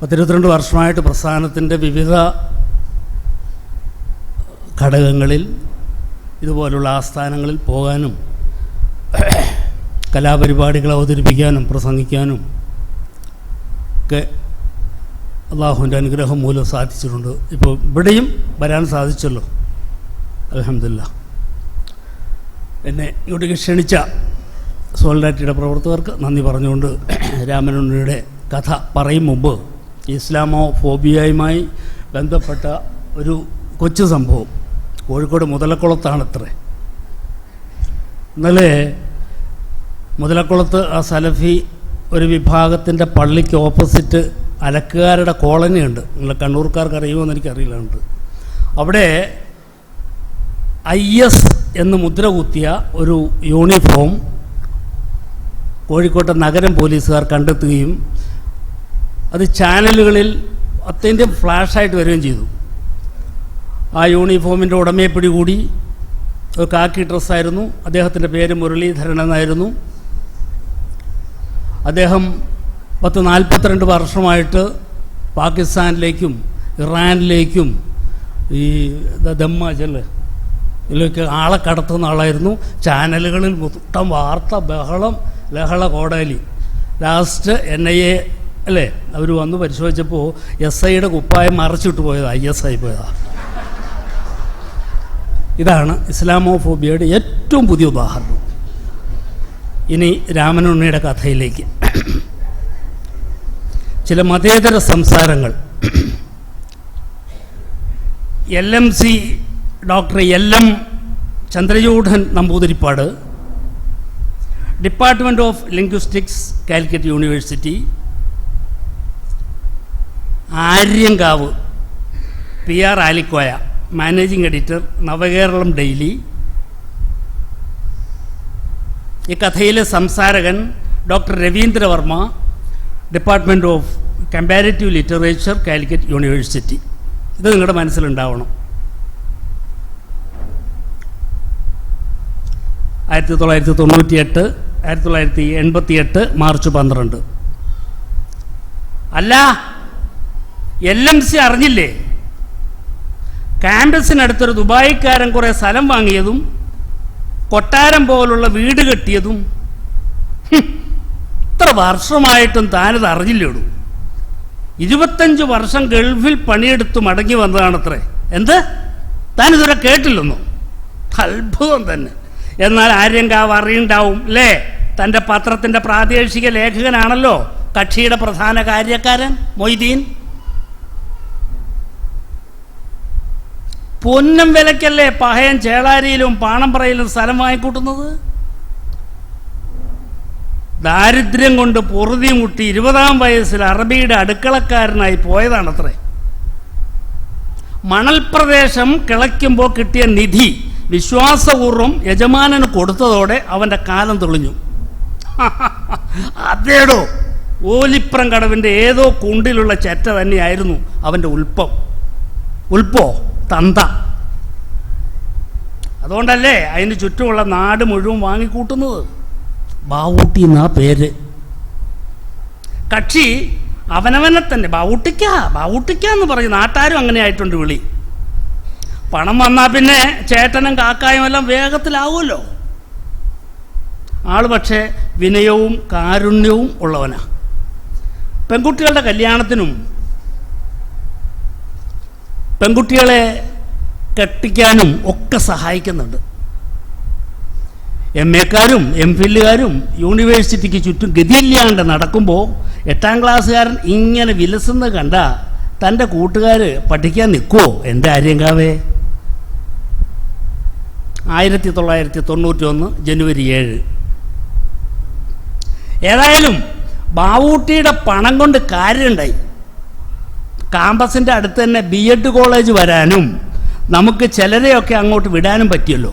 പത്തിരുപത്തിരണ്ട് വർഷമായിട്ട് പ്രസ്ഥാനത്തിന്റെ വിവിധ ഘടകങ്ങളിൽ ഇതുപോലുള്ള ആസ്ഥാനങ്ങളിൽ പോകാനും കലാപരിപാടികൾ അവതരിപ്പിക്കാനും പ്രസംഗിക്കാനും ഒക്കെ അള്ളാഹുവിന്റെ അനുഗ്രഹം മൂലം സാധിച്ചിട്ടുണ്ട്. ഇപ്പോൾ ഇവിടെയും വരാൻ സാധിച്ചല്ലോ. അലഹമില്ല എന്നെ ഇങ്ങോട്ടേക്ക് ക്ഷണിച്ച സോൾഡാറ്റിയുടെ പ്രവർത്തകർക്ക് നന്ദി പറഞ്ഞുകൊണ്ട് രാമനുണ്ണിയുടെ കഥ പറയും മുമ്പ് ഇസ്ലാമോ ഫോബിയയുമായി ബന്ധപ്പെട്ട ഒരു കൊച്ചു സംഭവം. കോഴിക്കോട് മുതലക്കുളത്താണത്രേ. ഇന്നലെ മുതലക്കുളത്ത് ആ സലഫി ഒരു വിഭാഗത്തിന്റെ പള്ളിക്ക് ഓപ്പോസിറ്റ് അലക്കുകാരുടെ കോളനി ഉണ്ട് നിങ്ങൾ കണ്ണൂർക്കാർക്ക് അറിയുമോ എന്ന് എനിക്കറിയില്ല ഉണ്ട് അവിടെ ഐ എസ് എന്ന് മുദ്ര കുത്തിയ ഒരു യൂണിഫോം കോഴിക്കോട്ടെ നഗരം പോലീസുകാർ കണ്ടെത്തുകയും അത് ചാനലുകളിൽ അത്യന്തം ഫ്ലാഷായിട്ട് വരികയും ചെയ്തു. ആ യൂണിഫോമിന്റെ ഉടമയെ പിടികൂടി ഒരു കാക്കി ഡ്രസ്സായിരുന്നു. അദ്ദേഹത്തിന്റെ പേര് മുരളീധരൻ എന്നായിരുന്നു. അദ്ദേഹം പത്ത് നാൽപ്പത്തിരണ്ട് വർഷമായിട്ട് പാകിസ്ഥാനിലേക്കും ഇറാനിലേക്കും ഈ ദമ്മാജൽ ഇതിലേക്ക് ആളെ കടത്തുന്ന ആളായിരുന്നു. ചാനലുകളിൽ മൊത്തം വാർത്ത ബഹളം ലഹള കോടാലി ലാസ്റ്റ് എൻ ഐ എ അല്ലേ? അവർ വന്ന് പരിശോധിച്ചപ്പോൾ എസ് ഐയുടെ കുപ്പായം മറച്ചിട്ട് പോയതാ ഐ എസ് ഐ പോയതാ. ഇതാണ് ഇസ്ലാമോഫോബിയയുടെ ഏറ്റവും പുതിയ ഉദാഹരണം. ഇനി രാമനുണ്ണിയുടെ കഥയിലേക്ക്. ചില മതേതര സംസാരങ്ങൾ. L M C doctor L M Chandrachoodan Namboothiripad department of linguistics Calicut university Aryankavu P R Alikoya managing editor Navakeralam daily. ഈ കഥയിലെ സംസാരകൻ doctor Ravindravarma department of comparative literature Calicut university ഇത് നിങ്ങളുടെ മനസ്സിലുണ്ടാവണം. ആയിരത്തി തൊള്ളായിരത്തി തൊണ്ണൂറ്റി എട്ട് ആയിരത്തി തൊള്ളായിരത്തി എൺപത്തി എട്ട് മാർച്ച് പന്ത്രണ്ട്. അല്ല എൽ എം സി അറിഞ്ഞില്ലേ? ക്യാമ്പസിനടുത്തൊരു ദുബായിക്കാരൻ കുറേ സ്ഥലം വാങ്ങിയതും കൊട്ടാരം പോലുള്ള വീട് കെട്ടിയതും ഇത്ര വർഷമായിട്ടും താനത് അറിഞ്ഞില്ലേടൂ? ഇരുപത്തഞ്ച് വർഷം ഗൾഫിൽ പണിയെടുത്ത് മടങ്ങി വന്നതാണത്രേ. എന്ത്? താനിതുവരെ കേട്ടില്ലെന്നോ? അത്ഭുതം തന്നെ. എന്നാൽ ആര്യങ്കാവ് അറിയുണ്ടാവും അല്ലേ തന്റെ പത്രത്തിന്റെ പ്രാദേശിക ലേഖകനാണല്ലോ കക്ഷിയുടെ പ്രധാന കാര്യക്കാരൻ മൊയ്തീൻ. പൊന്നും വിലക്കല്ലേ പഹയൻ ചേളാരിയിലും പാണമ്പറയിലും സ്ഥലം വാങ്ങിക്കൂട്ടുന്നത്? ദാരിദ്ര്യം കൊണ്ട് പൊറുതി മുട്ടി ഇരുപതാം വയസ്സിൽ അറബിയുടെ അടുക്കളക്കാരനായി പോയതാണത്രേ. മണൽപ്രദേശം കിളയ്ക്കുമ്പോൾ കിട്ടിയ നിധി വിശ്വാസപൂർവം യജമാനന് കൊടുത്തതോടെ അവന്റെ കാലം തെളിഞ്ഞു. അതേടോ ഓലിപ്രം കടവിന്റെ ഏതോ കുണ്ടിലുള്ള ചെറ്റ തന്നെയായിരുന്നു അവന്റെ ഉൽപ്പം. ഉൽപ്പോ? തന്ത. അതുകൊണ്ടല്ലേ അതിന് ചുറ്റുമുള്ള നാട് മുഴുവൻ വാങ്ങിക്കൂട്ടുന്നത്? ബാവൂട്ടി എന്നാ പേര്. കക്ഷി അവനവനെ തന്നെ ബാവൂട്ടിക്ക ബാവൂട്ടിക്ക എന്ന് പറയും. നാട്ടാരും അങ്ങനെ ആയിട്ടുണ്ട് വിളി. പണം വന്നാൽ പിന്നെ ചേട്ടനും കാക്കായും എല്ലാം വേഗത്തിലാവുമല്ലോ. ആൾ പക്ഷേ വിനയവും കാരുണ്യവും ഉള്ളവനാ. പെൺകുട്ടികളുടെ കല്യാണത്തിനും പെൺകുട്ടികളെ കെട്ടിക്കാനും ഒക്കെ സഹായിക്കുന്നുണ്ട്. എം എക്കാരും എം ഫില്ലുകാരും യൂണിവേഴ്സിറ്റിക്ക് ചുറ്റും ഗതിയില്ലാണ്ട് നടക്കുമ്പോൾ എട്ടാം ക്ലാസ്സുകാരൻ ഇങ്ങനെ വിലസുന്നത് കണ്ട തന്റെ കൂട്ടുകാർ പഠിക്കാൻ നിൽക്കുമോ എന്റെ ആര്യങ്കാവേ ആയിരത്തി തൊള്ളായിരത്തി തൊണ്ണൂറ്റി ഒന്ന് ജനുവരി ഏഴ്. ഏതായാലും ബാവൂട്ടിയുടെ പണം കൊണ്ട് കാര്യമുണ്ടായി. കാമ്പസിന്റെ അടുത്ത് തന്നെ ബി എഡ് കോളേജ് വരാനും നമുക്ക് ചിലരെയൊക്കെ അങ്ങോട്ട് വിടാനും പറ്റിയല്ലോ.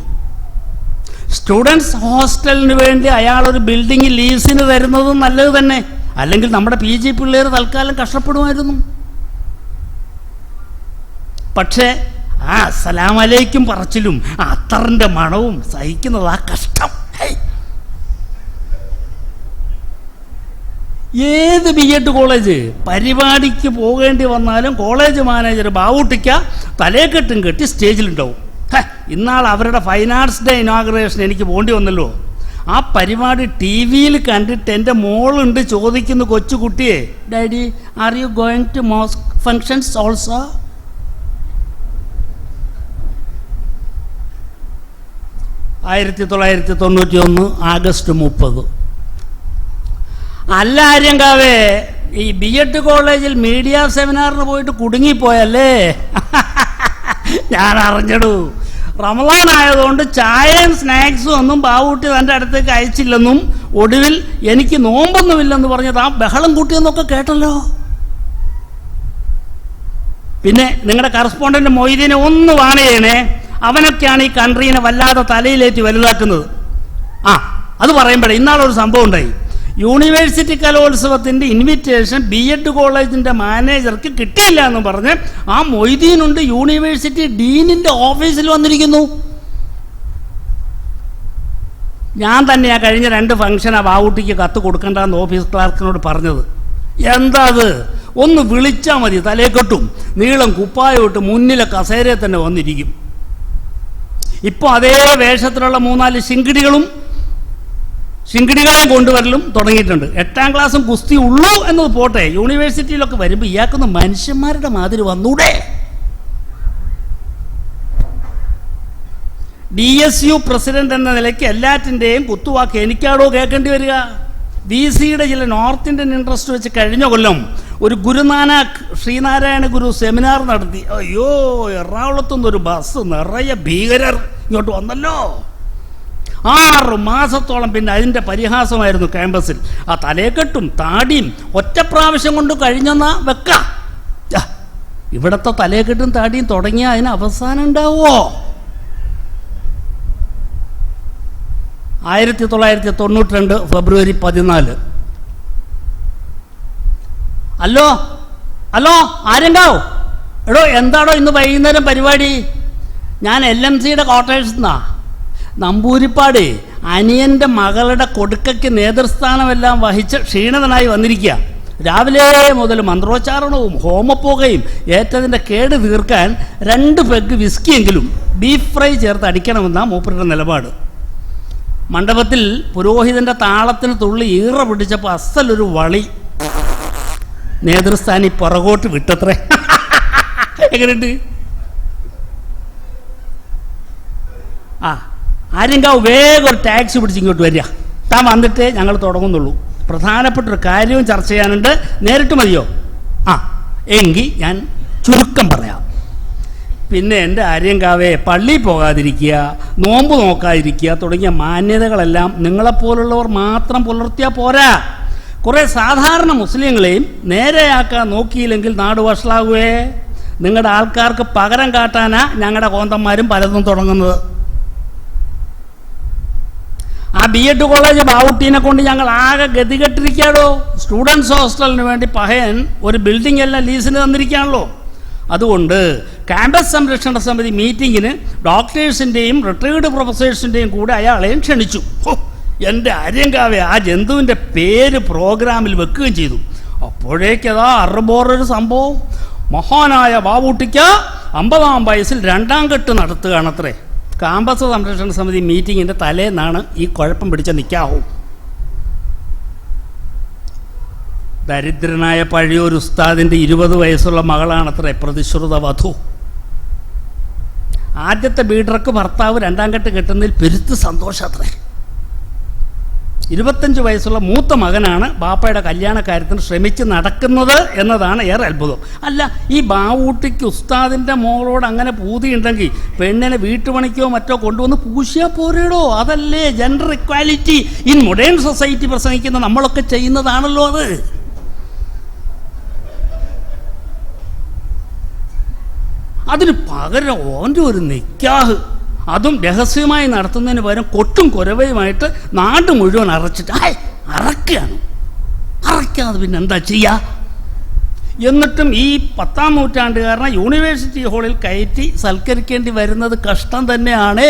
സ്റ്റുഡൻസ് ഹോസ്റ്റലിന് വേണ്ടി അയാളൊരു ബിൽഡിംഗ് ലീസിന് തരുന്നതും നല്ലത് തന്നെ. അല്ലെങ്കിൽ നമ്മുടെ പി ജി പിള്ളേർ തൽക്കാലം കഷ്ടപ്പെടുമായിരുന്നു. പക്ഷേ ആ അസലാമലേക്കും പറച്ചിലും അത്തറിന്റെ മണവും സഹിക്കുന്നത് ആ കഷ്ടം ഹൈ. ഏത് ബി എഡ് കോളേജ് പരിപാടിക്ക് പോകേണ്ടി വന്നാലും കോളേജ് മാനേജർ ബാവൂട്ടിക്ക തലേക്കെട്ടും കെട്ടി സ്റ്റേജിലുണ്ടാവും. ഇന്നാൾ അവരുടെ ഫൈൻ ആർട്സ് ഡേ ഇനോഗ്രേഷൻ എനിക്ക് പോണ്ടി വന്നല്ലോ. ആ പരിപാടി ടി വിയിൽ കണ്ടിട്ട് എന്റെ മോളുണ്ട് ചോദിക്കുന്ന കൊച്ചുകുട്ടിയെ. Daddy are you going to mosque functions also ആയിരത്തി തൊള്ളായിരത്തി തൊണ്ണൂറ്റി ഒന്ന് ആഗസ്റ്റ് മുപ്പത്. അല്ല ആര്യങ്കാവേ ഈ ബി എഡ് കോളേജിൽ മീഡിയ സെമിനാറിന് പോയിട്ട് കുടുങ്ങിപ്പോയല്ലേ? ഞാൻ അറിഞ്ഞടൂ. റമളാൻ ആയതുകൊണ്ട് ചായയും സ്നാക്സും ഒന്നും ബാവൂട്ടി തന്റെ അടുത്തേക്ക് അയച്ചില്ലെന്നും ഒടുവിൽ എനിക്ക് നോമ്പൊന്നുമില്ലെന്ന് പറഞ്ഞത് ആ ബഹളം കൂട്ടിയെന്നൊക്കെ കേട്ടല്ലോ. പിന്നെ നിങ്ങളുടെ കറസ്പോണ്ടന്റ് മൊയ്തീനെ ഒന്ന് വാണ ചെയ്യണേ അവനൊക്കെയാണ് ഈ കൺട്രീനെ വല്ലാതെ തലയിലേറ്റി വലുതാക്കുന്നത്. ആ അത് പറയുമ്പോഴേ ഇന്നാളൊരു സംഭവം ഉണ്ടായി. യൂണിവേഴ്സിറ്റി കലോത്സവത്തിന്റെ ഇൻവിറ്റേഷൻ ബി എഡ് കോളേജിന്റെ മാനേജർക്ക് കിട്ടിയില്ല എന്ന് പറഞ്ഞ് ആ മൊയ്തീനുണ്ട് യൂണിവേഴ്സിറ്റി ഡീനിന്റെ ഓഫീസിൽ വന്നിരിക്കുന്നു. ഞാൻ തന്നെയാ കഴിഞ്ഞ രണ്ട് ഫംഗ്ഷൻ ആ ബാവൂട്ടിക്ക് കത്ത് കൊടുക്കണ്ടെന്ന് ഓഫീസ് ക്ലാർക്കിനോട് പറഞ്ഞത്. എന്താ അത്? ഒന്ന് വിളിച്ചാൽ മതി തലേക്കെട്ടും നീളം കുപ്പായോട്ട് മുന്നിലെ കസേരയെ തന്നെ വന്നിരിക്കും. ഇപ്പോൾ അതേ വേഷത്തിലുള്ള മൂന്നാൽ ശിങ്കിടികളും ശിങ്കിടികളെ കൊണ്ടുവരലും തുടങ്ങിയിട്ടുണ്ട്. എട്ടാം ക്ലാസ്സും കുസ്തി ഉള്ളൂ എന്നത് പോട്ടെ. യൂണിവേഴ്സിറ്റിയിലൊക്കെ വരുമ്പോൾ ഇയാൾക്കൊന്ന് മനുഷ്യന്മാരുടെ മാതിരി വന്നൂടെ. ഡി എസ് യു പ്രസിഡന്റ് എന്ന നിലയ്ക്ക് എല്ലാറ്റിന്റെയും കുത്തുവാക്ക് എനിക്കാടോ കേൾക്കേണ്ടി വരിക? ഡി സിയുടെ ചില നോർത്ത് ഇന്ത്യൻ ഇൻട്രസ്റ്റ് വെച്ച് കഴിഞ്ഞ കൊല്ലം ഒരു ഗുരുനാനാക്ക് ശ്രീനാരായണ ഗുരു സെമിനാർ നടത്തി. അയ്യോ എറണാകുളത്തുനിന്ന് ഒരു ബസ് നിറയെ ഭീകരർ ഇങ്ങോട്ട് വന്നല്ലോ. ആറ് മാസത്തോളം പിന്നെ അതിന്റെ പരിഹാസമായിരുന്നു ക്യാമ്പസിൽ. ആ തലേക്കെട്ടും താടിയും ഒറ്റ പ്രാവശ്യം കൊണ്ട് കഴിഞ്ഞെന്നാ വെക്ക. ഇവിടത്തെ തലേക്കെട്ടും താടിയും തുടങ്ങിയ അതിന് അവസാനം ഉണ്ടാവോ ആയിരത്തി തൊള്ളായിരത്തി തൊണ്ണൂറ്റി രണ്ട് ഫെബ്രുവരി പതിനാല്. അല്ലോ? അല്ലോ? ആരുണ്ടാവോ? എടോ എന്താണോ ഇന്ന് വൈകുന്നേരം പരിപാടി? ഞാൻ എൽ എം സിയുടെ ക്വാർട്ടേഴ്സ് നിന്നാ നമ്പൂരിപ്പാട് അനിയന്റെ മകളുടെ കൊടുക്കയ്ക്ക് നേതൃസ്ഥാനമെല്ലാം വഹിച്ച ക്ഷീണിതനായി വന്നിരിക്കുക രാവിലെ മുതൽ മന്ത്രോച്ചാരണവും ഹോമപ്പുകയും ഏറ്റതിന്റെ കേട് തീർക്കാൻ രണ്ട് പെഗ് വിസ്കിയെങ്കിലും ബീഫ് ഫ്രൈ ചേർത്ത് അടിക്കണമെന്നാണ് മൂപ്പരുടെ നിലപാട്. മണ്ഡപത്തിൽ പുരോഹിതന്റെ താളത്തിന് തുള്ളി ഈറ പിടിച്ചപ്പോൾ അസലൊരു വളി. നേതൃസ്ഥാനി പുറകോട്ട് വിട്ടത്രേ. എങ്ങനെയുണ്ട്? ആ. ആര്യങ്കാവ് വേഗം ഒരു ടാക്സി പിടിച്ച് ഇങ്ങോട്ട് വരിക. താൻ വന്നിട്ടേ ഞങ്ങൾ തുടങ്ങുന്നുള്ളൂ. പ്രധാനപ്പെട്ട ഒരു കാര്യവും ചർച്ച ചെയ്യാനുണ്ട്. നേരിട്ട് മതിയോ? ആ എങ്കിൽ ഞാൻ ചുരുക്കം പറയാം. പിന്നെ എന്റെ ആര്യങ്കാവേ പള്ളിയിൽ പോകാതിരിക്കുക നോമ്പ് നോക്കാതിരിക്കുക തുടങ്ങിയ മാന്യതകളെല്ലാം നിങ്ങളെപ്പോലുള്ളവർ മാത്രം പുലർത്തിയാൽ പോരാ. കുറേ സാധാരണ മുസ്ലിങ്ങളെയും നേരെയാക്കാൻ നോക്കിയില്ലെങ്കിൽ നാട് വഷളാകുവേ നിങ്ങളുടെ ആൾക്കാർക്ക് പകരം കാട്ടാനാ ഞങ്ങളുടെ കോന്തന്മാരും പലതും തുടങ്ങുന്നത്. ആ ബി എഡ് കോളേജ് ബാവുട്ടീനെ കൊണ്ട് ഞങ്ങൾ ആകെ ഗതികെട്ടിരിക്കാടോ സ്റ്റുഡൻസ് ഹോസ്റ്റലിന് വേണ്ടി പഹയൻ ഒരു ബിൽഡിംഗ് എല്ലാം ലീസിന് തന്നിരിക്കുകയാണല്ലോ. അതുകൊണ്ട് ക്യാമ്പസ് സംരക്ഷണ സമിതി മീറ്റിങ്ങിന് ഡോക്ടേഴ്സിന്റെയും റിട്ടയേർഡ് പ്രൊഫസേഴ്സിന്റെയും കൂടെ അയാളെയും ക്ഷണിച്ചു. എന്റെ അര്യങ്കാവെ ആ ജന്തുവിന്റെ പേര് പ്രോഗ്രാമിൽ വെക്കുകയും ചെയ്തു. അപ്പോഴേക്കതാ അറുബോറൊരു സംഭവം. മഹാനായ ബാവൂട്ടിക്ക അമ്പതാം വയസ്സിൽ രണ്ടാം കെട്ട് നടത്തുകയാണത്രേ. കാമ്പസ് സംരക്ഷണ സമിതി മീറ്റിങ്ങിന്റെ തലേന്നാണ് ഈ കുഴപ്പം പിടിച്ച നിൽക്കാവും ദരിദ്രനായ പഴയൊരു ഉസ്താദിന്റെ ഇരുപത് വയസ്സുള്ള മകളാണത്രേ പ്രതിശ്രുത വധു. ആദ്യത്തെ ബീഡർക്ക് ഭർത്താവ് രണ്ടാം കെട്ട് കെട്ടുന്നതിൽ പെരുത്ത് സന്തോഷത്രേ. ഇരുപത്തഞ്ച് വയസ്സുള്ള മൂത്ത മകനാണ് ബാപ്പയുടെ കല്യാണക്കാര്യത്തിന് ശ്രമിച്ച് നടക്കുന്നത് എന്നതാണ് ഏറെ അത്ഭുതം. അല്ല ഈ ബാവൂട്ടിക്ക് ഉസ്താദിന്റെ മോളോട് അങ്ങനെ പൂതിയുണ്ടെങ്കിൽ പെണ്ണിനെ വീട്ടുപണിക്കോ മറ്റോ കൊണ്ടുവന്ന് പൂശിയാൽ പോരേടോ? അതല്ലേ gender equality in modern society പ്രസംഗിക്കുന്ന നമ്മളൊക്കെ ചെയ്യുന്നതാണല്ലോ അത്. അതിന് പകരം ഓന്റെ ഒരു നിക്കാഹ്. അതും രഹസ്യമായി നടത്തുന്നതിന് പകരം കൊട്ടും കുരവയുമായിട്ട് നാട് മുഴുവൻ അറച്ചിട്ട് ആയ് അറക്കുകയാണ്. അറക്കാതെ പിന്നെ എന്താ ചെയ്യുക എന്നിട്ടും ഈ പത്താം നൂറ്റാണ്ടുകാരനെ യൂണിവേഴ്സിറ്റി ഹാളിൽ കയറ്റി സൽക്കരിക്കേണ്ടി വരുന്നത് കഷ്ടം തന്നെയാണ്.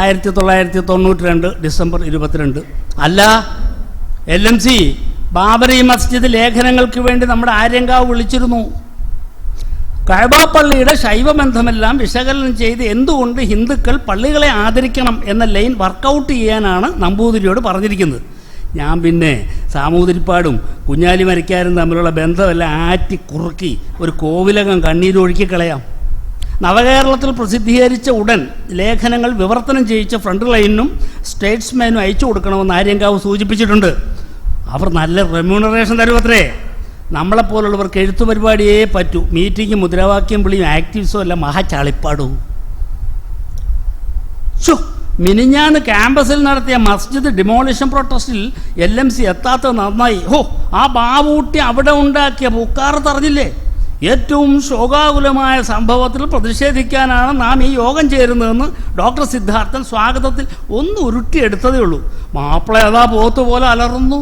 ആയിരത്തി തൊള്ളായിരത്തി തൊണ്ണൂറ്റി രണ്ട് ഡിസംബർ ഇരുപത്തിരണ്ട്. അല്ല L M C Babri Masjid ലേഖനങ്ങൾക്ക് വേണ്ടി നമ്മുടെ ആര്യങ്കാവ് വിളിച്ചിരുന്നു. കഴബ പള്ളിയുടെ ശൈവബന്ധമെല്ലാം വിശകലനം ചെയ്ത് എന്തുകൊണ്ട് ഹിന്ദുക്കൾ പള്ളികളെ ആദരിക്കണം എന്ന ലൈൻ വർക്കൗട്ട് ചെയ്യാനാണ് നമ്പൂതിരിയോട് പറഞ്ഞിരിക്കുന്നത്. ഞാൻ പിന്നെ സാമൂതിരിപ്പാടും കുഞ്ഞാലി മരിക്കാരും തമ്മിലുള്ള ബന്ധമെല്ലാം ആറ്റി കുറുക്കി ഒരു കോവിലകം കണ്ണീരൊഴുക്കി കളയാം. നവകേരളത്തിൽ പ്രസിദ്ധീകരിച്ച ഉടൻ ലേഖനങ്ങൾ വിവർത്തനം ചെയ്യിച്ച ഫ്രണ്ട് ലൈനിനും സ്റ്റേറ്റ്സ്മാനും അയച്ചു കൊടുക്കണമെന്ന് ആര്യങ്കാവ് സൂചിപ്പിച്ചിട്ടുണ്ട്. അവർ നല്ല റെമ്യൂണറേഷൻ തരുമത്രേ. നമ്മളെപ്പോലുള്ളവർക്ക് എഴുത്തു പരിപാടിയേ പറ്റൂ. മീറ്റിംഗ് മുദ്രാവാക്യം വിളിയും ആക്ടിവിസും അല്ല മഹാചാളിപ്പാടും ഷോ മിനിഞ്ഞാന്ന് ക്യാമ്പസിൽ നടത്തിയ മസ്ജിദ് ഡിമോളിഷൻ പ്രൊട്ടസ്റ്റിൽ എൽ എം സി എത്താത്തത് നന്നായി. ഹോ ആ ബാബൂട്ടി അവിടെ ഉണ്ടാക്കിയ പൂക്കാർ തറഞ്ഞില്ലേ? ഏറ്റവും ശോകാകുലമായ സംഭവത്തിൽ പ്രതിഷേധിക്കാനാണ് നാം ഈ യോഗം ചേരുന്നതെന്ന് ഡോക്ടർ സിദ്ധാർത്ഥൻ സ്വാഗതത്തിൽ ഒന്ന് ഉരുട്ടിയെടുത്തതേ ഉള്ളൂ. മാപ്പിള ഏതാ പോത്തുപോലെ അലറുന്നു?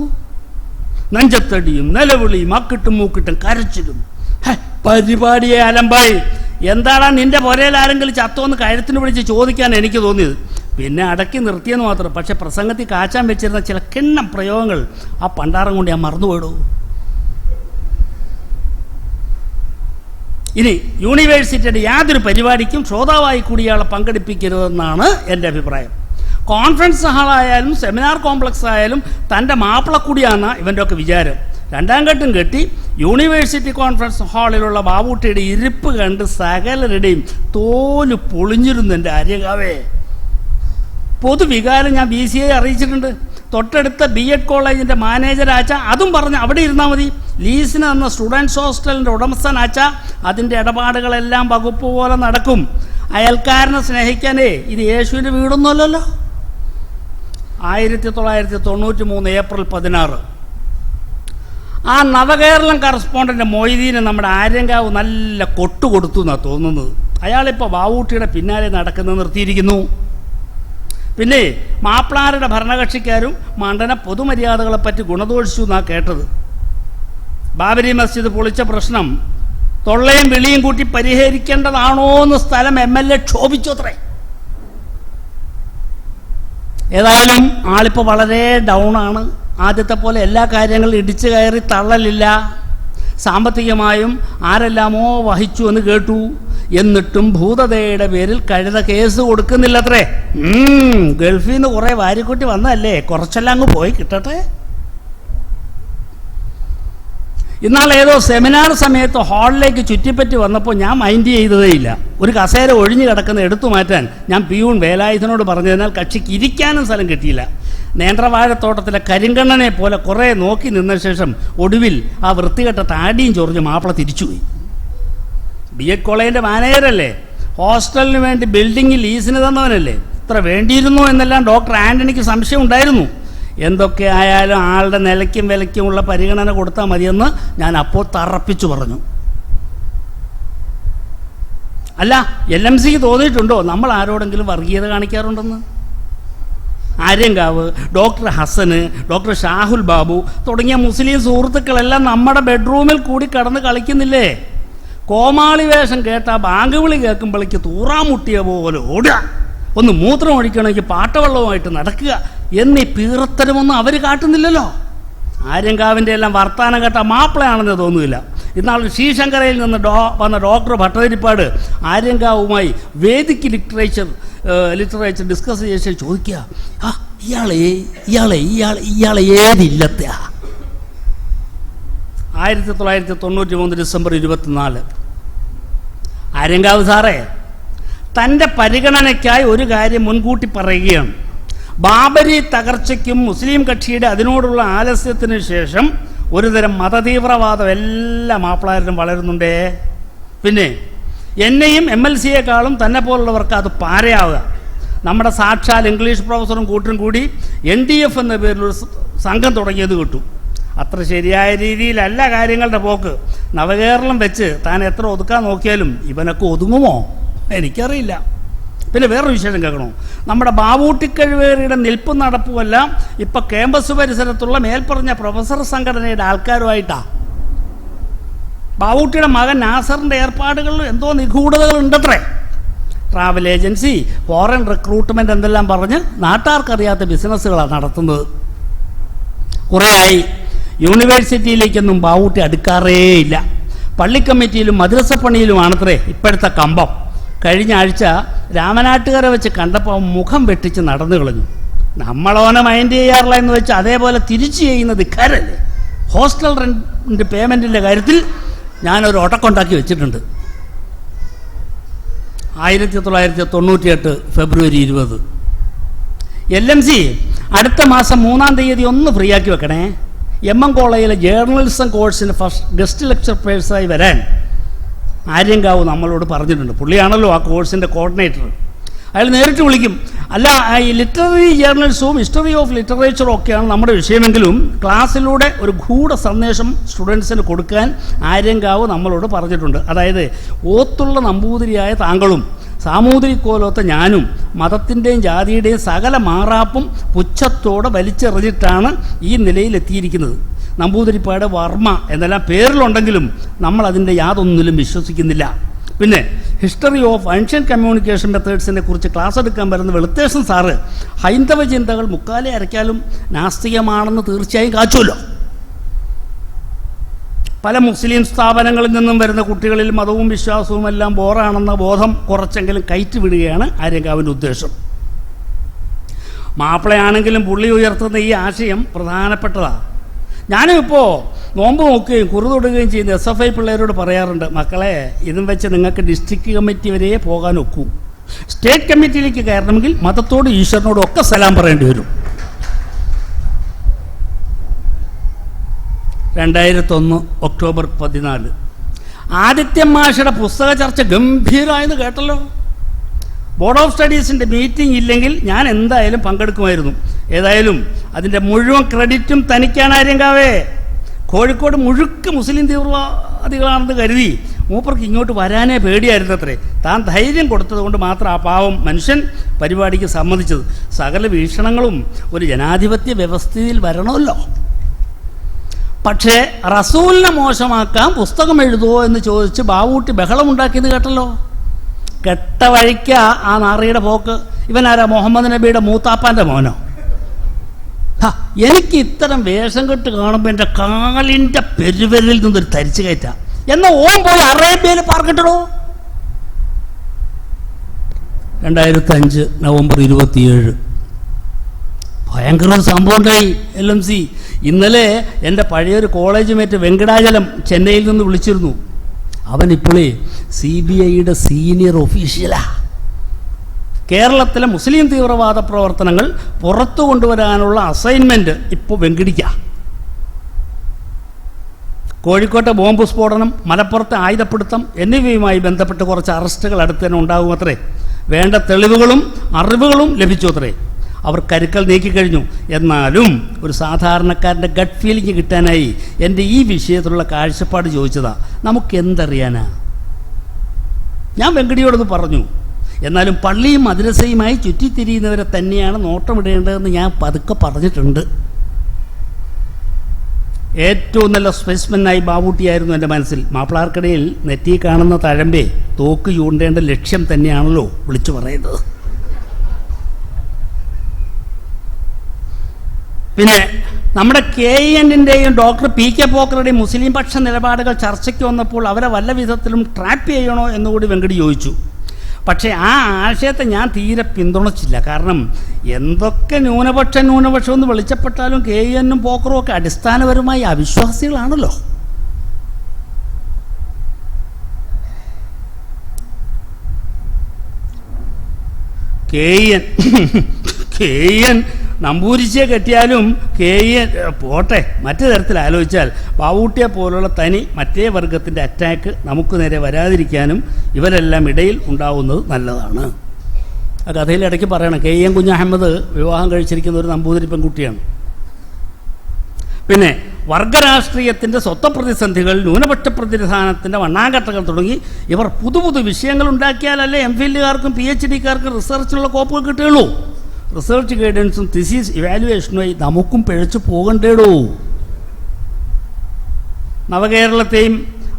നെഞ്ചത്തടിയും നിലവിളിയും അക്കിട്ടും മൂക്കിട്ടും കരച്ചിലും. പരിപാടിയെ അലമ്പായി. എന്താടാ നിന്റെ പുരയിൽ ആരെങ്കിലും ചത്തോന്ന് കഴുത്തിന് പിടിച്ച് ചോദിക്കാൻ എനിക്ക് തോന്നിയത്? പിന്നെ അടക്കി നിർത്തിയെന്ന് മാത്രം. പക്ഷെ പ്രസംഗത്തിൽ കാച്ചാൻ വെച്ചിരുന്ന ചില കിണ്ണം പ്രയോഗങ്ങൾ ആ പണ്ടാരം കൊണ്ട് ഞാൻ മറന്നുപോയിടൂ? ഇനി യൂണിവേഴ്സിറ്റിയുടെ യാതൊരു പരിപാടിക്കും ശ്രോതാവായി കൂടിയാളെ പങ്കെടുപ്പിക്കരുതെന്നാണ് എന്റെ അഭിപ്രായം. കോൺഫറൻസ് ഹാളായാലും സെമിനാർ കോംപ്ലക്സ് ആയാലും തന്റെ മാപ്പിളക്കുടിയാണ് ഇവന്റെ ഒക്കെ വിചാരം. രണ്ടാം ഘട്ടം കെട്ടി യൂണിവേഴ്സിറ്റി കോൺഫറൻസ് ഹാളിലുള്ള ബാബൂട്ടിയുടെ ഇരിപ്പ് കണ്ട് സകലരുടെയും തോൽ പൊളിഞ്ഞിരുന്നു എന്റെ ആര്യകാവേ പൊതുവികാരം ഞാൻ ബി സി ഐ അറിയിച്ചിട്ടുണ്ട്. തൊട്ടടുത്ത ബി എഡ് കോളേജിന്റെ മാനേജർ ആച്ച അതും പറഞ്ഞ് അവിടെ ഇരുന്നാൽ മതി. ലീസിന് തന്ന സ്റ്റുഡൻസ് ഹോസ്റ്റലിന്റെ ഉടമസ്ഥനാച്ച അതിന്റെ ഇടപാടുകളെല്ലാം വകുപ്പ് പോലെ നടക്കും. അയൽക്കാരനെ സ്നേഹിക്കാനേ ഇത് യേശുവിന്റെ വീടൊന്നുമല്ലല്ലോ ആയിരത്തി തൊള്ളായിരത്തി തൊണ്ണൂറ്റി മൂന്ന് ഏപ്രിൽ പതിനാറ്. ആ നവകേരളം കറസ്പോണ്ടന്റ് മൊയ്തീന് നമ്മുടെ ആര്യങ്കാവ് നല്ല കൊട്ടു കൊടുത്തു എന്നാണ് തോന്നുന്നത്. അയാളിപ്പോൾ വാവൂട്ടിയുടെ പിന്നാലെ നടക്കുന്നത് നിർത്തിയിരിക്കുന്നു. പിന്നെ മാപ്പിളാരുടെ ഭരണകക്ഷിക്കാരും മണ്ഡന പൊതുമര്യാദകളെപ്പറ്റി ഗുണദോഷിച്ചു എന്നാണ് കേട്ടത്. ബാബരി മസ്ജിദ് പൊളിച്ച പ്രശ്നം തൊള്ളയും വിളിയും കൂട്ടി പരിഹരിക്കേണ്ടതാണോ എന്ന് സ്ഥലം എം എൽ എ ക്ഷോഭിച്ചു അത്രേ. ഏതായാലും ആളിപ്പോൾ വളരെ ഡൗൺ ആണ്. ആദ്യത്തെ പോലെ എല്ലാ കാര്യങ്ങളും ഇടിച്ചു കയറി തള്ളലില്ല. സാമ്പത്തികമായും ആരെല്ലാമോ വഹിച്ചു എന്ന് കേട്ടു. എന്നിട്ടും ഭൂതതയുടെ പേരിൽ കഴുത കേസ് കൊടുക്കുന്നില്ലത്രേ. ഗൾഫിൽ നിന്ന് കുറേ വാരിക്കുട്ടി വന്നതല്ലേ? കുറച്ചെല്ലാം അങ്ങ് പോയി കിട്ടട്ടെ? ഇന്നാൾ ഏതോ സെമിനാർ സമയത്ത് ഹാളിലേക്ക് ചുറ്റിപ്പറ്റി വന്നപ്പോൾ ഞാൻ മൈൻഡ് ചെയ്തതേ ഇല്ല ഒരു കസേര ഒഴിഞ്ഞു കിടക്കുന്ന എടുത്തു മാറ്റാൻ ഞാൻ പിയൂൺ വേലായുധനോട് പറഞ്ഞതിനാൽ കക്ഷിക്ക് ഇരിക്കാനും സ്ഥലം കിട്ടിയില്ല. നേന്ത്രവാഴത്തോട്ടത്തിലെ കരിങ്കണ്ണനെ പോലെ കുറേ നോക്കി നിന്ന ശേഷം ഒടുവിൽ ആ വൃത്തികെട്ട താടിയും ചൊറിഞ്ഞ് മാപ്പിള തിരിച്ചുപോയി. ബി എഡ് കോളേജിന്റെ മാനേജറല്ലേ ഹോസ്റ്റലിന് വേണ്ടി ബിൽഡിംഗ് ലീസിന് തന്നവനല്ലേ? ഇത്ര വേണ്ടിയിരുന്നു എന്നെല്ലാം ഡോക്ടർ ആന്റണിക്ക് സംശയം ഉണ്ടായിരുന്നു എന്തൊക്കെ ആയാലും ആളുടെ നിലയ്ക്കും വിലയ്ക്കുമുള്ള പരിഗണന കൊടുത്താൽ മതിയെന്ന് ഞാൻ അപ്പോൾ തറപ്പിച്ചു പറഞ്ഞു. അല്ല എൽ എം സിക്ക് തോന്നിയിട്ടുണ്ടോ? നമ്മൾ ആരോടെങ്കിലും വർഗീയത കാണിക്കാറുണ്ടെന്ന്? ആര്യങ്കാവ് ഡോക്ടർ ഹസന് ഡോക്ടർ ഷാഹുൽ ബാബു തുടങ്ങിയ മുസ്ലിം സുഹൃത്തുക്കളെല്ലാം നമ്മുടെ ബെഡ്റൂമിൽ കൂടി കടന്ന് കളിക്കുന്നില്ലേ? കോമാളി വേഷം കേട്ട ബാങ്ക് വിളി കേൾക്കുമ്പോഴേക്ക് തൂറാമുട്ടിയ പോലെ ഓടുക. ഒന്ന് മൂത്രം ഒഴിക്കണമെങ്കിൽ പാട്ടവെള്ളവുമായിട്ട് നടക്കുക. എന്നീ പീറത്തരമൊന്നും അവർ കാട്ടുന്നില്ലല്ലോ. ആര്യങ്കാവിന്റെ എല്ലാം വർത്താനം കേട്ട മാപ്പിളയാണെന്ന് തോന്നുന്നില്ല. ഇന്നാൾ ശ്രീശങ്കരയിൽ നിന്ന് ഡോ വന്ന ഡോക്ടർ ഭട്ടതിരിപ്പാട് ആര്യങ്കാവുമായി വേദിക്ക് ലിറ്ററേച്ചർ ലിറ്ററേച്ചർ ഡിസ്കസ് ചെയ്ത ശേഷം ചോദിക്കുക ആ ഇയാളെ ഇയാളെ ഇയാൾ ഇയാളെ ഏതില്ലത്ത ആയിരത്തി തൊള്ളായിരത്തി തൊണ്ണൂറ്റി മൂന്ന് ഡിസംബർ ഇരുപത്തിനാല്. ആര്യങ്കാവ് സാറേ തന്റെ പരിഗണനയ്ക്കായി ഒരു കാര്യം മുൻകൂട്ടി പറയുകയാണ്. ബാബരി തകർച്ചയ്ക്കും മുസ്ലിം കക്ഷിയുടെ അതിനോടുള്ള ആലസ്യത്തിന് ശേഷം ഒരുതരം മതതീവ്രവാദം എല്ലാ മാപ്പിളാരിലും വളരുന്നുണ്ടേ. പിന്നെ എന്നെയും എം എൽ സിയെക്കാളും തന്നെ പോലുള്ളവർക്ക് അത് പാരയാവുക. നമ്മുടെ സാക്ഷാൽ ഇംഗ്ലീഷ് പ്രൊഫസറും കൂട്ടരും കൂടി എൻ ഡി എഫ് എന്ന പേരിലൊരു സംഘം തുടങ്ങിയത് കിട്ടും. അത്ര ശരിയായ രീതിയിലല്ല കാര്യങ്ങളുടെ പോക്ക്. നവകേരളം വെച്ച് താൻ എത്ര ഒതുക്കാൻ നോക്കിയാലും ഇവനൊക്കെ ഒതുങ്ങുമോ? എനിക്കറിയില്ല. പിന്നെ വേറൊരു വിശേഷം കേൾക്കണോ? നമ്മുടെ ബാബൂട്ടിക്കഴുവേറിയുടെ നിൽപ്പും നടപ്പുമെല്ലാം ഇപ്പം ക്യാമ്പസ് പരിസരത്തുള്ള മേൽപ്പറഞ്ഞ പ്രൊഫസർ സംഘടനയുടെ ആൾക്കാരുമായിട്ടാണ് ബാബൂട്ടിയുടെ മകൻ നാസറിന്റെ ഏർപ്പാടുകളിൽ എന്തോ നിഗൂഢതകൾ ഉണ്ടത്രേ. ട്രാവൽ ഏജൻസി ഫോറിൻ റിക്രൂട്ട്മെന്റ് എന്തെല്ലാം പറഞ്ഞ് നാട്ടാർക്കറിയാത്ത ബിസിനസ്സുകളാണ് നടത്തുന്നത്. കുറേയായി. യൂണിവേഴ്സിറ്റിയിലേക്കൊന്നും ബാവൂട്ടി അടുക്കാറേ ഇല്ല പള്ളിക്കമ്മിറ്റിയിലും മദ്രസപ്പണിയിലുമാണത്രേ മദ്രസ പണിയിലുമാണത്രേ ഇപ്പോഴത്തെ കമ്പം. കഴിഞ്ഞ ആഴ്ച രാമനാട്ടുകര വെച്ച് കണ്ടപ്പോൾ മുഖം വെട്ടിച്ച് നടന്നു കളഞ്ഞു. നമ്മളോനെ മൈൻഡ് ചെയ്യാറില്ല എന്ന് വെച്ച് അതേപോലെ തിരിച്ചു ചെയ്യുന്നത് ഇക്കാരല്ലേ ഹോസ്റ്റൽ റെന്റ് പേയ്മെന്റിന്റെ കാര്യത്തിൽ ഞാനൊരു ഒട്ടക്കുണ്ടാക്കി വെച്ചിട്ടുണ്ട്. ആയിരത്തി തൊള്ളായിരത്തി തൊണ്ണൂറ്റിയെട്ട് ഫെബ്രുവരി ഇരുപത്. എൽ എം സി അടുത്ത മാസം മൂന്നാം തീയതി ഒന്ന് ഫ്രീ ആക്കി വെക്കണേ. എം എം കോളേജിലെ ജേർണലിസം കോഴ്സിന് ഫസ്റ്റ് ഗസ്റ്റ് ലെക്ചർ പേഴ്സായി വരാൻ. ആര്യങ്കാവ് നമ്മളോട് പറഞ്ഞിട്ടുണ്ട്. പുള്ളിയാണല്ലോ ആ കോഴ്സിന്റെ കോർഡിനേറ്റർ അയാൾ നേരിട്ട് വിളിക്കും. അല്ല ഈ ലിറ്റററി ജേർണൽസും ഹിസ്റ്ററി ഓഫ് ലിറ്ററേച്ചറും ഒക്കെയാണ് നമ്മുടെ വിഷയമെങ്കിലും ക്ലാസ്സിലൂടെ ഒരു ഗൂഢ സന്ദേശം സ്റ്റുഡൻസിന് കൊടുക്കാൻ ആര്യങ്കാവ് നമ്മളോട് പറഞ്ഞിട്ടുണ്ട്. അതായത് ഓത്തുള്ള നമ്പൂതിരിയായ താങ്കളും സാമൂതിരിക്കോലത്തെ ഞാനും മതത്തിന്റെയും ജാതിയുടെയും സകല മാറാപ്പും പുച്ഛത്തോടെ വലിച്ചെറിഞ്ഞിട്ടാണ് ഈ നിലയിലെത്തിയിരിക്കുന്നത്. നമ്പൂതിരിപ്പാട് വർമ്മ എന്നെല്ലാം പേരിലുണ്ടെങ്കിലും നമ്മൾ അതിന്റെ യാതൊന്നിലും വിശ്വസിക്കുന്നില്ല. പിന്നെ ഹിസ്റ്ററി ഓഫ് ആൻഷ്യൻ കമ്മ്യൂണിക്കേഷൻ മെത്തേഡ്സിനെ കുറിച്ച് ക്ലാസ് എടുക്കാൻ വരുന്ന വെളുത്തേഷൻ സാറ് ഹൈന്ദവ ചിന്തകൾ മുക്കാലെ അരയ്ക്കാലും നാസ്തികമാണെന്ന് തീർച്ചയായും കാച്ചുമല്ലോ പല മുസ്ലിം സ്ഥാപനങ്ങളിൽ നിന്നും വരുന്ന കുട്ടികളിൽ മതവും വിശ്വാസവും എല്ലാം ബോറാണെന്ന ബോധം കുറച്ചെങ്കിലും കയറ്റി വിടുകയാണ് ആര്യങ്കാവിന്റെ ഉദ്ദേശം. മാപ്പിളയാണെങ്കിലും പുള്ളി ഉയർത്തുന്ന ഈ ആശയം പ്രധാനപ്പെട്ടതാണ് ഞാനും ഇപ്പോൾ നോമ്പ് നോക്കുകയും കുറുതൊടുകയും ചെയ്യുന്ന എസ് എഫ് ഐ പിള്ളേരോട് പറയാറുണ്ട് മക്കളെ ഇതും വെച്ച് നിങ്ങൾക്ക് ഡിസ്ട്രിക്ട് കമ്മിറ്റി വരെ പോകാൻ ഒക്കൂ. സ്റ്റേറ്റ് കമ്മിറ്റിയിലേക്ക് കയറണമെങ്കിൽ മതത്തോടും ഈശ്വരനോടും ഒക്കെ സലാം പറയേണ്ടി വരും. രണ്ടായിരത്തൊന്ന് ഒക്ടോബർ പതിനാല്. ആദിത്യൻ മാഷയുടെ പുസ്തക ചർച്ച ഗംഭീരമായെന്ന് കേട്ടല്ലോ. ബോർഡ് ഓഫ് സ്റ്റഡീസിന്റെ മീറ്റിംഗ് ഇല്ലെങ്കിൽ ഞാൻ എന്തായാലും പങ്കെടുക്കുമായിരുന്നു. ഏതായാലും അതിന്റെ മുഴുവൻ ക്രെഡിറ്റും തനിക്കാണ് ആര്യങ്കാവേ. കോഴിക്കോട് മുഴുക്ക് മുസ്ലിം തീവ്രവാദികളാണെന്ന് കരുതി മൂപ്പർക്ക് ഇങ്ങോട്ട് വരാനേ പേടിയായിരുന്നു അത്രേ താൻ ധൈര്യം കൊടുത്തതുകൊണ്ട് മാത്രം ആ പാവം മനുഷ്യൻ പരിപാടിക്ക് സമ്മതിച്ചത്. സകല വീക്ഷണങ്ങളും ഒരു ജനാധിപത്യ വ്യവസ്ഥയിൽ വരണമല്ലോ. പക്ഷേ റസൂലിനെ മോശമാക്കാൻ പുസ്തകം എഴുതുമോ എന്ന് ചോദിച്ച് ബാവൂട്ടി ബഹളമുണ്ടാക്കിയത് കേട്ടല്ലോ. കെട്ട വഴിക്ക ആ നാറിയുടെ പോക്ക്. ഇവനാരാ മുഹമ്മദ് നബിയുടെ മൂത്താപ്പാന്റെ മോനോ? എനിക്ക് ഇത്തരം വേഷം കെട്ട് കാണുമ്പോൾ എന്റെ കാലിന്റെ പെരുവരിൽ നിന്നൊരു തരിച്ചു കയറ്റാം. എന്ന ഓൻ പോയി അറേബ്യയിൽ പാർക്കിട്ടോ രണ്ടായിരത്തി അഞ്ച് നവംബർ ഇരുപത്തിയേഴ്. ഭയങ്കര ഒരു സംഭവം ഉണ്ടായി എൽ എം സി. ഇന്നലെ എന്റെ പഴയൊരു കോളേജ് മേറ്റ് വെങ്കടാചലം ചെന്നൈയിൽ നിന്ന് വിളിച്ചിരുന്നു. അവൻ ഇപ്പോഴേ സി ബി ഐയുടെ സീനിയർ ഒഫീഷ്യലാ കേരളത്തിലെ മുസ്ലിം തീവ്രവാദ പ്രവർത്തനങ്ങൾ പുറത്തു കൊണ്ടുവരാനുള്ള അസൈൻമെന്റ് ഇപ്പോൾ വെങ്കിടിക്ക. കോഴിക്കോട്ടെ ബോംബ് സ്ഫോടനം മലപ്പുറത്തെ ആയുധപ്പിടുത്തം എന്നിവയുമായി ബന്ധപ്പെട്ട് കുറച്ച് അറസ്റ്റുകൾ അടുത്ത് തന്നെ ഉണ്ടാകുമത്രേ വേണ്ട തെളിവുകളും അറിവുകളും ലഭിച്ചു അത്രേ. അവർ കരുക്കൾ നീക്കിക്കഴിഞ്ഞു എന്നാലും ഒരു സാധാരണക്കാരന്റെ ഗട്ട് ഫീലിംഗ് കിട്ടാനായി എന്റെ ഈ വിഷയത്തിലുള്ള കാഴ്ചപ്പാട് ചോദിച്ചതാ. നമുക്ക് എന്തറിയാനാ ഞാൻ വെങ്കടിയോടത് പറഞ്ഞു. എന്നാലും പള്ളിയും മദ്രസയുമായി ചുറ്റിത്തിരിയുന്നവരെ തന്നെയാണ് നോട്ടമിടേണ്ടതെന്ന് ഞാൻ പതുക്കെ പറഞ്ഞിട്ടുണ്ട്. ഏറ്റവും നല്ല സ്പെസ്മെനായി ബാബൂട്ടിയായിരുന്നു എന്റെ മനസ്സിൽ. മാപ്പിളാർക്കിടയിൽ നെറ്റി കാണുന്ന തഴമ്പേ തോക്ക് ചൂണ്ടേണ്ട ലക്ഷ്യം തന്നെയാണല്ലോ വിളിച്ചു പറയുന്നത്. പിന്നെ നമ്മുടെ കെ എന്നിന്റെയും ഡോക്ടർ പി കെ പോക്കറുടെയും മുസ്ലിം പക്ഷ നിലപാടുകൾ ചർച്ചയ്ക്ക് വന്നപ്പോൾ അവരെ വല്ല വിധത്തിലും ട്രാപ്പ് ചെയ്യണോ എന്നുകൂടി വെങ്കടി ചോദിച്ചു. പക്ഷേ ആ ആശയത്തെ ഞാൻ തീരെ പിന്തുണച്ചില്ല. കാരണം എന്തൊക്കെ ന്യൂനപക്ഷം ന്യൂനപക്ഷം എന്ന് വിളിച്ചപ്പെട്ടാലും കെ എന്നും പോക്കറും ഒക്കെ അടിസ്ഥാനപരമായി അവിശ്വാസികളാണല്ലോ. കെ എൻ കെ എൻ നമ്പൂരിച്ചെ കെട്ടിയാലും കെ എൻ പോട്ടെ മറ്റു തരത്തിൽ ആലോചിച്ചാൽ പാവൂട്ടിയെ പോലുള്ള തനി മറ്റേ വർഗത്തിന്റെ അറ്റാക്ക് നമുക്ക് നേരെ വരാതിരിക്കാനും ഇവരെല്ലാം ഇടയിൽ ഉണ്ടാവുന്നത് നല്ലതാണ്. ആ കഥയിൽ ഇടയ്ക്ക് പറയണം കെ എം കുഞ്ഞഹമ്മദ് വിവാഹം കഴിച്ചിരിക്കുന്ന ഒരു നമ്പൂതിരി പെൺകുട്ടിയാണ്. പിന്നെ വർഗരാഷ്ട്രീയത്തിന്റെ സ്വത്വപ്രതിസന്ധികൾ ന്യൂനപക്ഷ പ്രതിനിധാനത്തിന്റെ വണ്ണാങ്കട്ടകൾ തുടങ്ങി ഇവർ പുതു പുതു വിഷയങ്ങൾ ഉണ്ടാക്കിയാലല്ലേ എം ഫില്ലുകാർക്കും പി എച്ച് ഡിക്കാർക്കും റിസർച്ചിനുള്ള കോപ്പുകൾ കിട്ടുകയുള്ളൂ. റിസർച്ച് ഗൈഡൻസും തിസീസ് ഇവാലുവേഷനുമായി നമുക്കും പിഴച്ചു പോകണ്ടേടൂ? നവകേരളത്തെയും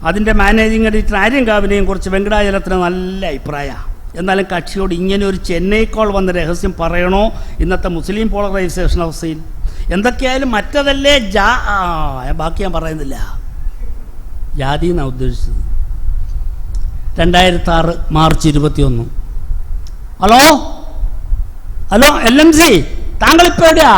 അതിന്റെ മാനേജിംഗ് എഡിറ്റർ ആര്യങ്കാവിനെയും കുറിച്ച് വെങ്കടാചലത്തിന് നല്ല അഭിപ്രായമാണ് എന്നാലും കക്ഷിയോട് ഇങ്ങനെ ഒരു ചെന്നൈ കോൾ വന്ന രഹസ്യം പറയണോ? ഇന്നത്തെ മുസ്ലിം പോളറൈസേഷൻ അവസ്ഥയിൽ. എന്തൊക്കെയായാലും മറ്റതല്ലേ ജാ ബാക്കി ഞാൻ പറയുന്നില്ല. ജാതി എന്നാണ് ഉദ്ദേശിച്ചത്. രണ്ടായിരത്തി ആറ് മാർച്ച് ഇരുപത്തിയൊന്ന്. Hello? Hello L M C? താങ്കളിപ്പോൾ എവിടെയാ?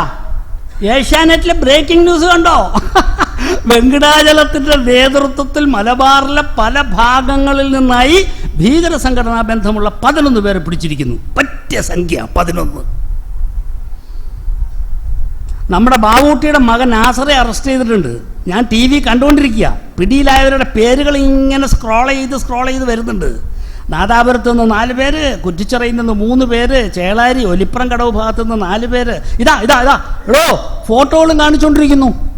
ഏഷ്യാനെറ്റിലെ ബ്രേക്കിംഗ് ന്യൂസ് കണ്ടോ? വെങ്കടാചലത്തിന്റെ നേതൃത്വത്തിൽ മലബാറിലെ പല ഭാഗങ്ങളിൽ നിന്നായി ഭീകര സംഘടനാ ബന്ധമുള്ള പതിനൊന്ന് പേരെ പിടിച്ചിരിക്കുന്നു. പറ്റിയ സംഖ്യ പതിനൊന്ന്. നമ്മുടെ ബാവൂട്ടിയുടെ മകൻ നാസറെ അറസ്റ്റ് ചെയ്തിട്ടുണ്ട്. ഞാൻ ടി വി കണ്ടുകൊണ്ടിരിക്കുക. പിടിയിലായവരുടെ പേരുകൾ ഇങ്ങനെ സ്ക്രോൾ ചെയ്ത് സ്ക്രോൾ ചെയ്ത് വരുന്നുണ്ട്. നാദാപുരത്ത് നിന്ന് നാല് പേര് കുറ്റിച്ചിറയിൽ നിന്ന് മൂന്ന് പേര് ചേളാരി ഒലിപ്പുറം കടവ് ഭാഗത്ത് നിന്ന് നാല് പേര്. ഇതാ ഇതാ ഇതാ. എടോ ഫോട്ടോകളും കാണിച്ചുകൊണ്ടിരിക്കുന്നു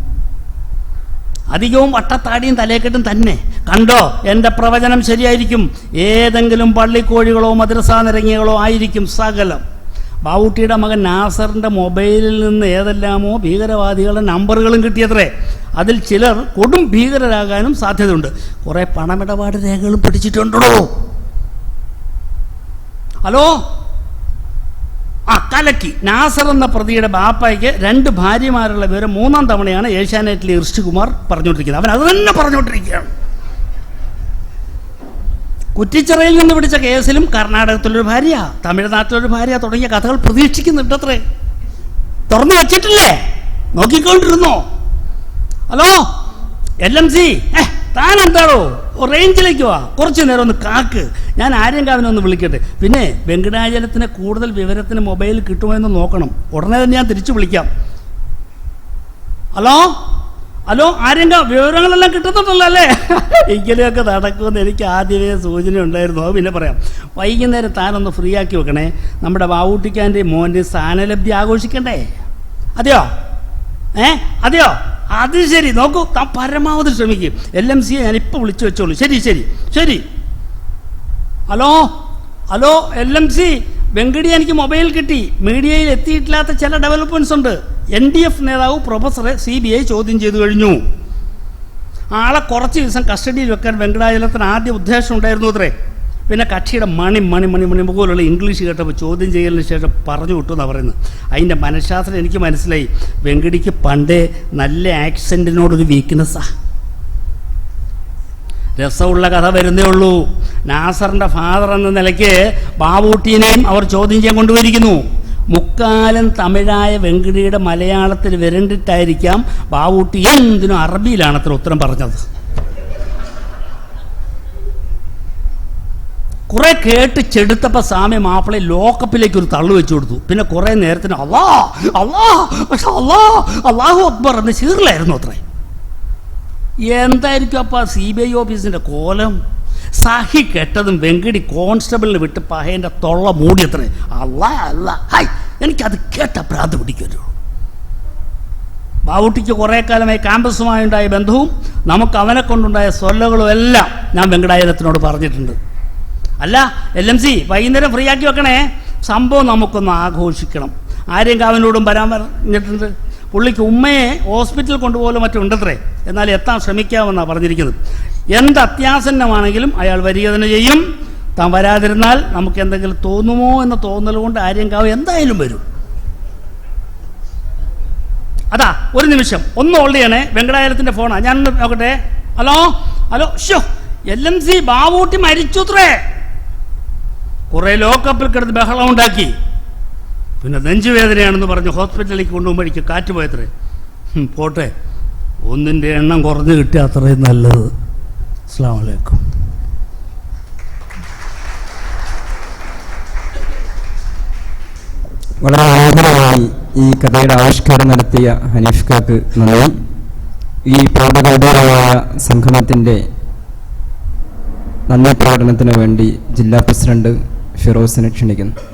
അധികവും വട്ടത്താടിയും തലേക്കെട്ടും തന്നെ. കണ്ടോ? എന്റെ പ്രവചനം ശരിയായിരിക്കും. ഏതെങ്കിലും പള്ളിക്കോഴികളോ മദ്രസാ നിരങ്ങികളോ ആയിരിക്കും സകലം. ബാവൂട്ടിയുടെ മകൻ നാസറിന്റെ മൊബൈലിൽ നിന്ന് ഏതെല്ലാമോ ഭീകരവാദികളുടെ നമ്പറുകളും കിട്ടിയത്രേ. അതിൽ ചിലർ കൊടും ഭീകരരാകാനും സാധ്യതയുണ്ട്. കുറേ പണമിടപാട് രേഖകളും പിടിച്ചിട്ടുണ്ടോ? ഹലോ? ആ കലക്കി. നാസർ എന്ന പ്രതിയുടെ ബാപ്പയ്ക്ക് രണ്ട് ഭാര്യമാരുള്ള വിവരം മൂന്നാം തവണയാണ് ഏഷ്യാനെറ്റിലെ ഋഷികുമാർ പറഞ്ഞുകൊണ്ടിരിക്കുന്നത്. അവൻ അത് തന്നെ പറഞ്ഞുകൊണ്ടിരിക്കുകയാണ്. കുറ്റിച്ചിറയിൽ നിന്ന് പിടിച്ച കേസിലും കർണാടകത്തിലൊരു ഭാര്യ തമിഴ്നാട്ടിലൊരു ഭാര്യ തുടങ്ങിയ കഥകൾ പ്രതീക്ഷിക്കുന്നുണ്ട് അത്രേ തുറന്നു വച്ചിട്ടില്ലേ? നോക്കിക്കൊണ്ടിരുന്നോ? ഹലോ? L M C? ഏ താൻ എന്താണോ? റേഞ്ചിലേക്ക് വാ. കുറച്ചു നേരം ഒന്ന് കാക്ക്. ഞാൻ ആര്യങ്കാവിനെ ഒന്ന് വിളിക്കട്ടെ. പിന്നെ വെങ്കടാചലത്തിന് കൂടുതൽ വിവരത്തിന് മൊബൈൽ കിട്ടുമോ എന്ന് നോക്കണം. ഉടനെ തന്നെ ഞാൻ തിരിച്ചു വിളിക്കാം. ഹലോ? ഹലോ ആര്യങ്ക വിവരങ്ങളെല്ലാം കിട്ടുന്നുണ്ടല്ലോ അല്ലേ? ഇങ്ങനെയൊക്കെ നടക്കുമെന്ന് എനിക്ക് ആദ്യമേ സൂചന ഉണ്ടായിരുന്നു. അത് പിന്നെ പറയാം. വൈകുന്നേരം താനൊന്ന് ഫ്രീ ആക്കി വെക്കണേ. നമ്മുടെ വാവൂട്ടിക്കാന്റെ മോന്റെ സ്ഥാനലബ്ധി ആഘോഷിക്കണ്ടേ? അതെയോ? ഏ? അതെയോ? അത് ശരി. നോക്കൂ താൻ പരമാവധി ശ്രമിക്കും. എൽ എം സിയെ ഞാൻ ഇപ്പോൾ വിളിച്ചു വെച്ചോളൂ. ശരി ശരി. ശരി. Hello? Hello L M C Venkati എനിക്ക് മൊബൈൽ കിട്ടി. മീഡിയയിൽ എത്തിയിട്ടില്ലാത്ത ചില ഡെവലപ്മെന്റ്സ് ഉണ്ട്. എൻ ഡി എഫ് നേതാവ് പ്രൊഫസറെ സി ബി ഐ ചോദ്യം ചെയ്തു കഴിഞ്ഞു. ആളെ കുറച്ച് ദിവസം കസ്റ്റഡിയിൽ വെക്കാൻ വെങ്കടാചലത്തിന് ആദ്യ ഉദ്ദേശം ഉണ്ടായിരുന്നു അത്രേ. പിന്നെ കക്ഷിയുടെ മണി മണി മണി മണി പോലുള്ള ഇംഗ്ലീഷ് കേട്ടപ്പോൾ ചോദ്യം ചെയ്യലിന് ശേഷം പറഞ്ഞു വിട്ടു എന്നാണ് പറയുന്നത്. അതിന്റെ മനഃശാസ്ത്രം എനിക്ക് മനസ്സിലായി. വെങ്കടിക്ക് പണ്ടേ നല്ല ആക്സെന്റിനോടൊരു വീക്ക്നെസ്സാണ് രസമുള്ള കഥ വരുന്നേ ഉള്ളൂ. നാസറിന്റെ ഫാദർ എന്ന നിലയ്ക്ക് ബാബൂട്ടീനെയും അവർ ചോദ്യം ചെയ്യാൻ കൊണ്ടുവരിക്കുന്നു മുക്കാലം തമിഴായ വെങ്കിടിയുടെ മലയാളത്തിൽ വരണ്ടിട്ടായിരിക്കാം ബാബൂട്ടി എന്തിനും അറബിയിലാണ് അത്ര ഉത്തരം പറഞ്ഞത്. കുറെ കേട്ട് ചെടുത്തപ്പോൾ സ്വാമി മാപ്പിളെ ലോക്കപ്പിലേക്ക് ഒരു തള്ളു വെച്ചു കൊടുത്തു. പിന്നെ കുറെ നേരത്തിന് അള്ളാ അള്ളാ പക്ഷെ അള്ളാ അള്ളാഹു അക്ബർ എന്ന് ചീറിലായിരുന്നു അത്രേ. എന്തായിരിക്കും അപ്പം സി ബി ഐ ഓഫീസിന്റെ കോലം? സഹി കെട്ടതും വെങ്കടി കോൺസ്റ്റബിളിന് വിട്ട് പഹേന്റെ തൊള്ള മൂടിയത്രേ. അല്ല അല്ല ഹായ് എനിക്കത് കേട്ട പ്രാന്ത് പിടിക്കരു ബാവുട്ടിക്ക് കുറേ കാലമായി ക്യാമ്പസുമായുണ്ടായ ബന്ധവും നമുക്ക് അവനെ കൊണ്ടുണ്ടായ സ്വല്ലകളും എല്ലാം ഞാൻ വെങ്കടായനത്തിനോട് പറഞ്ഞിട്ടുണ്ട്. അല്ല എൽ എം സി വൈകുന്നേരം ഫ്രീ ആക്കി വെക്കണേ. സംഭവം നമുക്കൊന്ന് ആഘോഷിക്കണം. ആരെയും കാവനോടും വരാൻ പറഞ്ഞിട്ടുണ്ട്. പുള്ളിക്ക് ഉമ്മയെ ഹോസ്പിറ്റലിൽ കൊണ്ടുപോലും മറ്റും ഉണ്ടത്രേ. എന്നാൽ എത്താൻ ശ്രമിക്കാമെന്നാണ് പറഞ്ഞിരിക്കുന്നത്. എന്ത് അത്യാസന്നമാണെങ്കിലും അയാൾ വരിക തന്നെ ചെയ്യും. താൻ വരാതിരുന്നാൽ നമുക്ക് എന്തെങ്കിലും തോന്നുമോ എന്ന തോന്നൽ കൊണ്ട് ആര്യങ്കാവ് എന്തായാലും വരും. അതാ ഒരു നിമിഷം. ഒന്ന് ഹോൾഡ് ചെയ്യണേ. വെങ്കടാചലത്തിന്റെ ഫോണാ. ഞാൻ നോക്കട്ടെ. ഹലോ? ഹലോ? ഷോ എൽ എം സി ബാബൂട്ടി മരിച്ചുത്രേ. കുറെ ലോക്കപ്പിൽ കിടന്ന് ബഹളം ഉണ്ടാക്കി. പിന്നെ നെഞ്ചുവേദനയാണെന്ന് പറഞ്ഞ് ഹോസ്പിറ്റലിലേക്ക് കൊണ്ടുപോകുമ്പോഴേക്ക് കാറ്റ് പോയത്രേ. പോട്ടെ. ഒന്നിന്റെ എണ്ണം കുറഞ്ഞ് കിട്ടിയ അത്രയും നല്ലത്. അസ്സാം വലൈക്കും വളരെ ആദരമായി ഈ കഥയുടെ ആവിഷ്കാരം നടത്തിയ ഹനീഷ് കാക്ക് നന്ദി. ഈ പ്രൗഢഗൗരവമായ സംഗമത്തിന്റെ നന്ദി പ്രകടനത്തിന് വേണ്ടി ജില്ലാ പ്രസിഡന്റ് ഫിറോസിനെ ക്ഷണിക്കുന്നു.